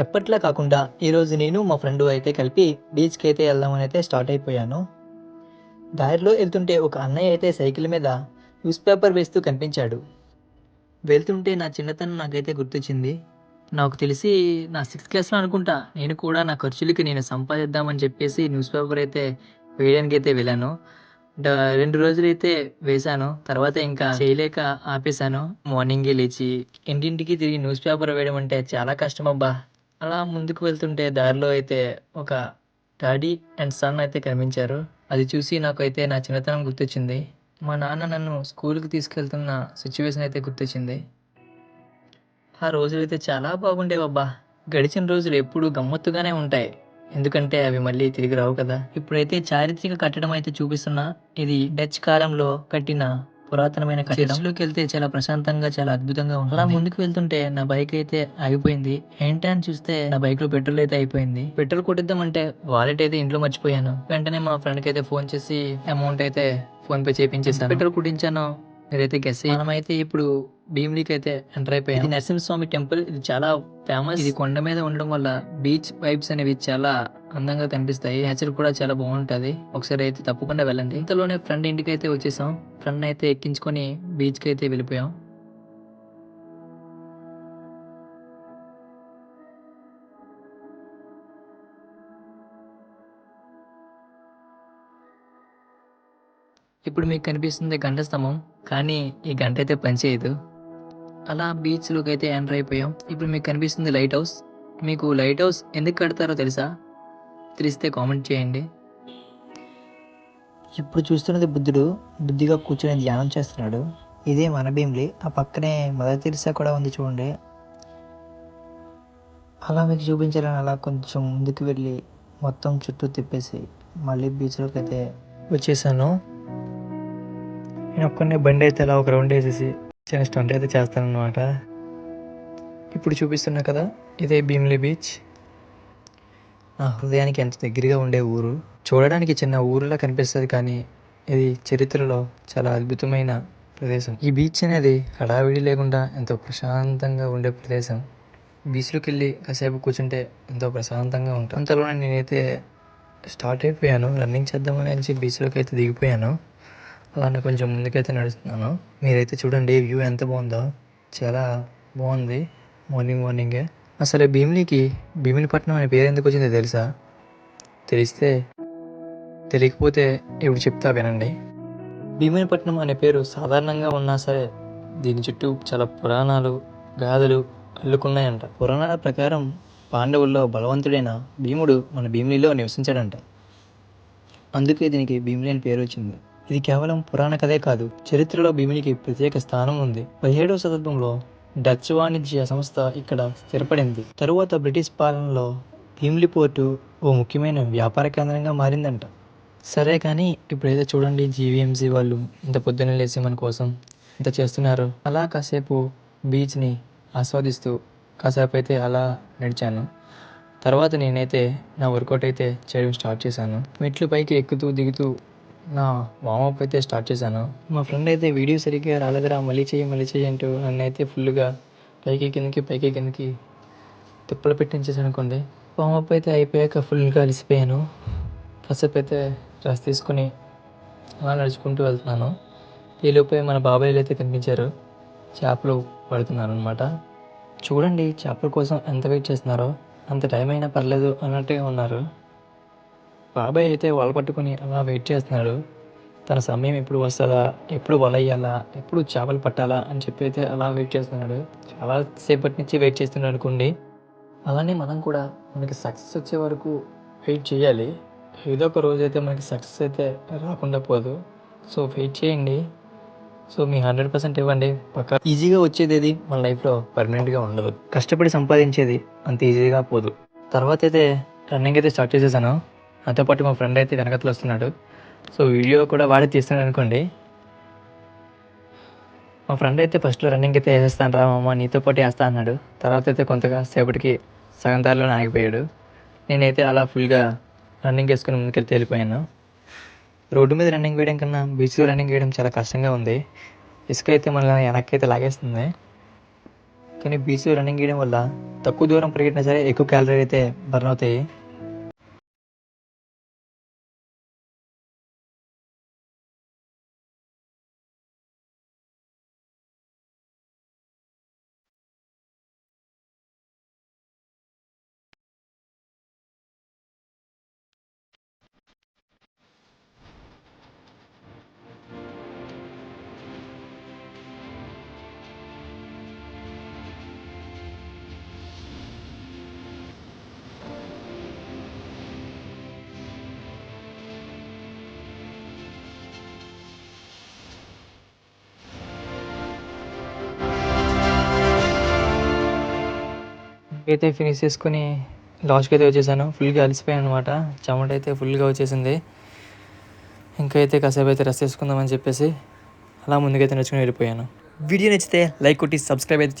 ఎప్పట్లా కాకుండా ఈరోజు నేను మా ఫ్రెండ్ అయితే కలిపి బీచ్కి అయితే వెళ్దామని అయితే స్టార్ట్ అయిపోయాను. దారిలో వెళ్తుంటే ఒక అన్నయ్య అయితే సైకిల్ మీద న్యూస్ పేపర్ వేస్తూ కనిపించాడు. వెళ్తుంటే నా చిన్నతనం నాకైతే గుర్తొచ్చింది. నాకు తెలిసి నా సిక్స్త్ క్లాస్లో అనుకుంటా నేను కూడా నా ఖర్చులకి నేను సంపాదిద్దామని చెప్పేసి న్యూస్ పేపర్ అయితే వేయడానికి అయితే వెళ్ళాను. రెండు రోజులు అయితే వేశాను తర్వాత ఇంకా చేయలేక ఆపేశాను. మార్నింగే లేచి ఇంటింటికి తిరిగి న్యూస్ పేపర్ వేయడం అంటే చాలా కష్టం అబ్బా. అలా ముందుకు వెళ్తుంటే దారిలో అయితే ఒక డాడీ అండ్ సన్ అయితే కనిపించారు. అది చూసి నాకైతే నా చిన్నతనం గుర్తొచ్చింది. మా నాన్న నన్ను స్కూల్కి తీసుకెళ్తున్న సిచ్యువేషన్ అయితే గుర్తొచ్చింది. ఆ రోజులు అయితే చాలా బాగుండేవబ్బా గడిచిన రోజులు ఎప్పుడూ గమ్మత్తుగానే ఉంటాయి. ఎందుకంటే అవి మళ్ళీ తిరిగి రావు కదా. ఇప్పుడైతే చారిత్రక కట్టడం అయితే చూపిస్తున్నా ఇది డచ్ కాలంలో కట్టిన పురాతనమైన చర్చిలోకి వెళ్తే చాలా ప్రశాంతంగా చాలా అద్భుతంగా ఉంది అలా ముందుకు వెళ్తుంటే నా బైక్ అయితే ఆగిపోయింది. ఏంటి అని చూస్తే నా బైక్లో పెట్రోల్ అయితే అయిపోయింది. పెట్రోల్ కొట్టిద్దామంటే వాలెట్ అయితే ఇంట్లో మర్చిపోయాను. వెంటనే మా ఫ్రెండ్కి అయితే ఫోన్ చేసి అమౌంట్ అయితే ఫోన్ పే చేపించేసాను పెట్రోల్ కుట్టించాను. మీరైతే గెస్ మనమైతే ఇప్పుడు భీమిలీకి అయితే ఎంటర్ అయిపోయాం. ఇది నరసింహస్వామి టెంపుల్ ఇది చాలా ఫేమస్ ఇది కొండ మీద ఉండడం వల్ల బీచ్ వైబ్స్ అనేవి చాలా అందంగా కనిపిస్తాయి. నేచర్ కూడా చాలా బాగుంటది. ఒకసారి అయితే తప్పకుండా వెళ్ళండి. ఇంతలోనే ఫ్రెండ్ ఇంటికి అయితే వచ్చేసాం ఫ్రెండ్ అయితే ఎక్కించుకొని బీచ్కి అయితే వెళ్ళిపోయాం. ఇప్పుడు మీకు కనిపిస్తుంది గంట స్తంభం కానీ ఈ గంట అయితే పనిచేయదు అలా బీచ్లోకి అయితే ఎంటర్ అయిపోయాం. ఇప్పుడు మీకు కనిపిస్తుంది లైట్ హౌస్ మీకు లైట్ హౌస్ ఎందుకు కడతారో తెలుసా? తెలిస్తే కామెంట్ చేయండి. ఇప్పుడు చూస్తున్నది బుద్ధుడు. బుద్ధిగా కూర్చొని ధ్యానం చేస్తున్నాడు. ఇదే మన భీమ్లీ. ఆ పక్కనే మదర్ తెరిసా కూడా ఉంది చూడండి. అలా మీకు చూపించాలని అలా కొంచెం ముందుకు వెళ్ళి మొత్తం చుట్టూ తిప్పేసి మళ్ళీ బీచ్లోకి అయితే వచ్చేసాను. నేను ఒక్కనే బండి అయితే అలా ఒక రౌండ్ వేసేసి చిన్న స్టంట్ అయితే చేస్తానన్నమాట. ఇప్పుడు చూపిస్తున్నా కదా ఇదే భీమిలి బీచ్. నా హృదయానికి ఎంత దగ్గరగా ఉండే ఊరు. చూడడానికి చిన్న ఊరులా కనిపిస్తుంది కానీ ఇది చరిత్రలో చాలా అద్భుతమైన ప్రదేశం. ఈ బీచ్ అనేది హడావిడి లేకుండా ఎంతో ప్రశాంతంగా ఉండే ప్రదేశం. బీచ్లోకి వెళ్ళి కాసేపు కూర్చుంటే ఎంతో ప్రశాంతంగా ఉంటాం. అంతలోనే నేనైతే స్టార్ట్ అయిపోయాను. రన్నింగ్ చేద్దామని అనేసి బీచ్లోకి అయితే దిగిపోయాను. అలానే కొంచెం ముందుకైతే నడుస్తున్నాను. మీరైతే చూడండి వ్యూ ఎంత బాగుందో. చాలా బాగుంది. మార్నింగ్ మార్నింగే అసలు భీమిలికి భీమిలిపట్నం అనే పేరు ఎందుకు వచ్చిందో తెలుసా? తెలిస్తే తెలియకపోతే ఇప్పుడు చెప్తా వినండి. భీమిలిపట్నం అనే పేరు సాధారణంగా ఉన్నా సరే దీని చుట్టూ చాలా పురాణాలు గాథలు అల్లుకున్నాయంట. పురాణాల ప్రకారం పాండవుల్లో బలవంతుడైన భీముడు మన భీమిలిలో నివసించాడంట. అందుకే దీనికి భీమిలి అని పేరు వచ్చింది. ఇది కేవలం పురాణ కథే కాదు చరిత్రలో భీమునికి ప్రత్యేక స్థానం ఉంది. పదిహేడవ శతాబ్దంలో డచ్ వాణిజ్య సంస్థ ఇక్కడ స్థిరపడింది. తరువాత బ్రిటిష్ పాలనలో భీమిలి పోర్టు ఓ ముఖ్యమైన వ్యాపార కేంద్రంగా మారిందంట. సరే కానీ ఇప్పుడైతే చూడండి జీవీఎంసీ వాళ్ళు ఇంత పొద్దున్నే లేచి మన కోసం ఇంత చేస్తున్నారు. అలా కాసేపు బీచ్ని ఆస్వాదిస్తూ కాసేపు అయితే అలా నడిచాను. తర్వాత నేనైతే నా వర్కౌట్ అయితే చేయడం స్టార్ట్ చేశాను. మెట్లు పైకి ఎక్కుతూ దిగుతూ నా వామప్ అయితే స్టార్ట్ చేశాను. మా ఫ్రెండ్ అయితే వీడియో సరిగ్గా రాలేదురా మళ్ళీ చెయ్యి మళ్ళీ చేయి అంటూ నన్ను అయితే ఫుల్గా పైకి కిందకి పైకి కిందకి తిప్పలు పెట్టించేసాను అనుకోండి. వామప్ అయితే అయిపోయాక ఫుల్గా అలసిపోయాను. కాసేపు అయితే రెస్ట్ తీసుకుని అలా నడుచుకుంటూ వెళ్తున్నాను. ఈలోపే మన బాబాయ్లు అయితే కనిపించారు. చేపలు పడుతున్నారు అనమాట చూడండి చేపల కోసం ఎంత వెయిట్ చేస్తున్నారో అంత టైం అయినా పర్లేదు అన్నట్టుగా ఉన్నారు. బాబాయ్ అయితే వల పట్టుకొని అలా వెయిట్ చేస్తున్నాడు. తన సమయం ఎప్పుడు వస్తుందా ఎప్పుడు వల వేయాలా ఎప్పుడు చేపలు పట్టాలా అని చెప్పి అయితే అలా వెయిట్ చేస్తున్నాడు. చాలా సేపటి నుంచి వెయిట్ చేస్తున్నాడు అనుకోండి. అలానే మనం కూడా మనకి సక్సెస్ వచ్చే వరకు వెయిట్ చేయాలి. ఏదో ఒక రోజు అయితే మనకి సక్సెస్ అయితే రాకుండా పోదు. సో వెయిట్ చేయండి. సో మీ హండ్రెడ్ పర్సెంట్ ఇవ్వండి. పక్క ఈజీగా వచ్చేది ఏది? మన లైఫ్లో పర్మనెంట్గా ఉండదు. కష్టపడి సంపాదించేది అంత ఈజీగా పోదు. తర్వాత అయితే రన్నింగ్ అయితే స్టార్ట్ చేసేసాను. నాతో పాటు మా ఫ్రెండ్ అయితే వెనకతలు వస్తున్నాడు. సో వీడియో కూడా వాడే తీస్తున్నాడు అనుకోండి. మా ఫ్రెండ్ అయితే ఫస్ట్లో రన్నింగ్ అయితే వేసేస్తాను రా మామ నీతో పాటు వేస్తా అన్నాడు. తర్వాత అయితే కొంతగా సేపటికి సగం దారిలోనే ఆగిపోయాడు. నేనైతే అలా ఫుల్గా రన్నింగ్ వేసుకుని ముందుకెళ్ళి వెళ్ళిపోయాను. రోడ్డు మీద రన్నింగ్ వేయడం కన్నా బీచ్లో రన్నింగ్ వేయడం చాలా కష్టంగా ఉంది. ఇసుక అయితే మన వెనక్కి అయితే లాగేస్తుంది. కానీ బీచ్లో రన్నింగ్ వేయడం వల్ల తక్కువ దూరం పరిగెట్టినా సరే ఎక్కువ క్యాలరీ అయితే బర్న్ అవుతాయి. అయితే ఫినిష్ చేసుకుని లాస్ట్కి అయితే వచ్చేసాను. ఫుల్గా అలసిపోయాను అనమాట చెమట అయితే ఫుల్గా వచ్చేసింది. ఇంకా అయితే కాసేపు అయితే రెస్ట్ చేసుకుందామని చెప్పేసి అలా ముందుకైతే నడుచుకుని వెళ్ళిపోయాను. వీడియో నచ్చితే లైక్ కొట్టి సబ్స్క్రైబ్ అయితే చేసుకోండి.